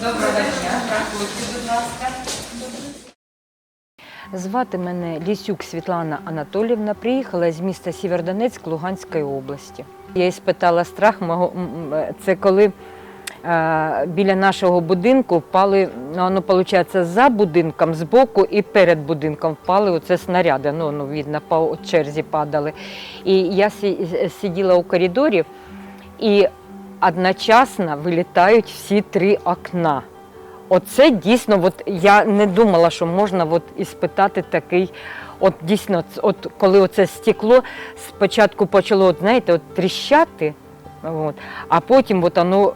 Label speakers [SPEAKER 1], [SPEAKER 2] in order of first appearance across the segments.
[SPEAKER 1] Доброго дня, будь ласка.
[SPEAKER 2] Звати мене Лісюк Світлана Анатолівна. Приїхала з міста Сєвєродонецьк Луганської області. Я і спитала страх, мого- м, це коли е, біля нашого будинку впали, ну, воно, виходить, за будинком, збоку і перед будинком впали оце снаряди. Ну, ну, видно, по черзі падали. І я сиділа у коридорі, і одночасно вилітають всі три окна. Оце дійсно, от я не думала, що можна от іспитати такий. От дійсно, от коли оце стекло спочатку почало, от, знаєте, от тріщати, от, а потім от воно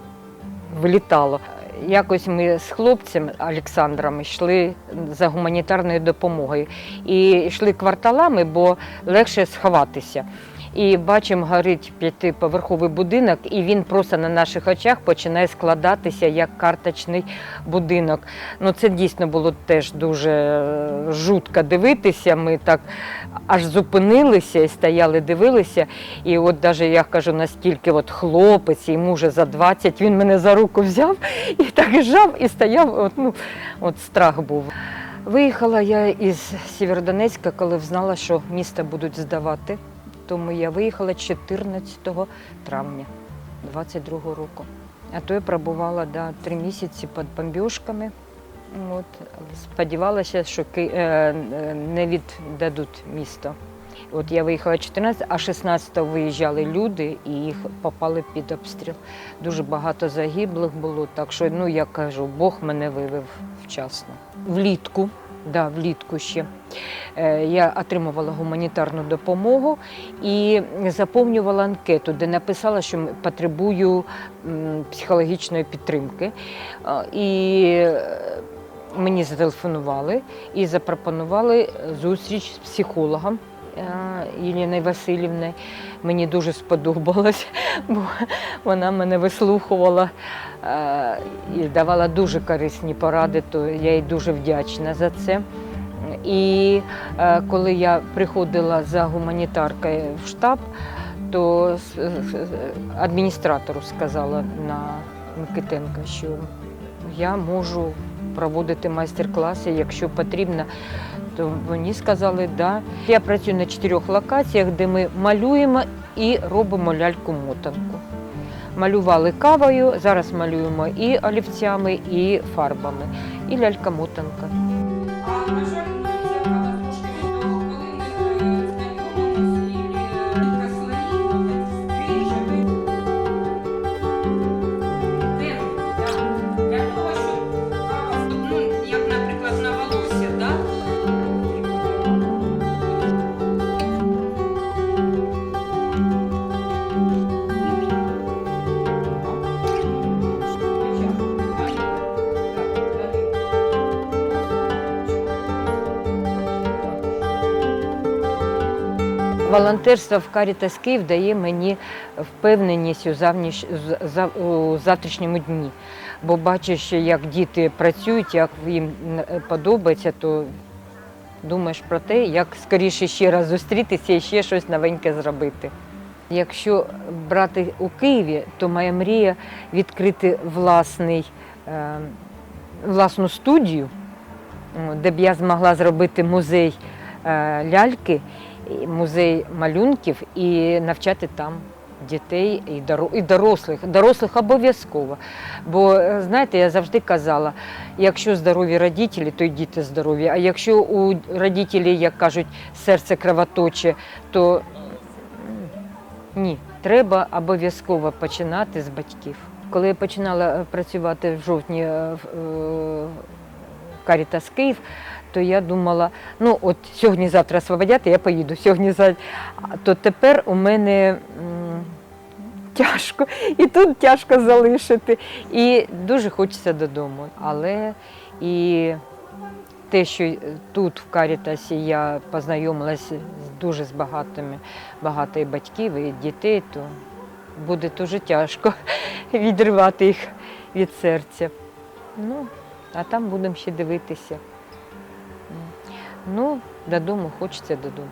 [SPEAKER 2] вилітало. Якось ми з хлопцем Олександром йшли за гуманітарною допомогою і йшли кварталами, бо легше сховатися. І бачимо, горить п'ятиповерховий будинок, і він просто на наших очах починає складатися як карточний будинок. Ну це дійсно було теж дуже е, жутко дивитися. Ми так аж зупинилися і стояли, дивилися. І от навіть я кажу, настільки от хлопець, йому вже за 20, він мене за руку взяв і так жав, і стояв. От, ну, от страх був. Виїхала я із Сєвєродонецька, коли знала, що місто будуть здавати. Тому я виїхала 14 травня 22-го року. А то я пробувала да, три місяці під бомбіжками. От, сподівалася, що Ки- е, е, не віддадуть місто. От я виїхала 14, а 16 виїжджали люди і їх попали під обстріл. Дуже багато загиблих було, так що, ну я кажу, Бог мене вивів вчасно. Влітку, да, влітку ще. Е, Я отримувала гуманітарну допомогу і заповнювала анкету, де написала, що потребую психологічної підтримки. І е, мені зателефонували і запропонували зустріч з психологом. е, Єліною Васильівною. Мені дуже сподобалось, бо вона мене вислухувала е, і давала дуже корисні поради, то я їй дуже вдячна за це. І е, коли я приходила за гуманітаркою в штаб, то с- с- адміністратору сказала на Микитенка, що я можу проводити майстер-класи, якщо потрібно. То мені сказали, да. Я працюю на чотирьох локаціях, де ми малюємо і робимо ляльку-мотанку. Малювали кавою, зараз малюємо і олівцями, і фарбами, і лялька-мотанка. Волонтерство в Карітас Київ дає мені впевненість у, завтрашньому дні. Бо бачу, що як діти працюють, як їм подобається, то думаєш про те, як скоріше ще раз зустрітися і ще щось новеньке зробити. Якщо брати у Києві, то моя мрія відкрити власний, е, власну студію, де б я змогла зробити музей е, ляльки, музей малюнків і навчати там дітей і доро- і дорослих. Дорослих обов'язково. Бо е, знаєте, я завжди казала, якщо здорові родителі, то й діти здорові. А якщо у родителів, як кажуть, серце кровоточе, то ні, треба обов'язково починати з батьків. Коли я починала е, працювати в жовтні е, в Карітас Київ, то я думала, ну от сьогодні-завтра освободять, я поїду сьогодні за то тепер у мене тяжко, і тут тяжко залишити. І дуже хочеться додому. Але і те, що тут, в Карітасі, я познайомилася з дуже з багатими, багато і батьків, і дітей, то буде дуже тяжко відривати їх від серця. Ну, а там будемо ще дивитися. Ну, додому хочеться додому.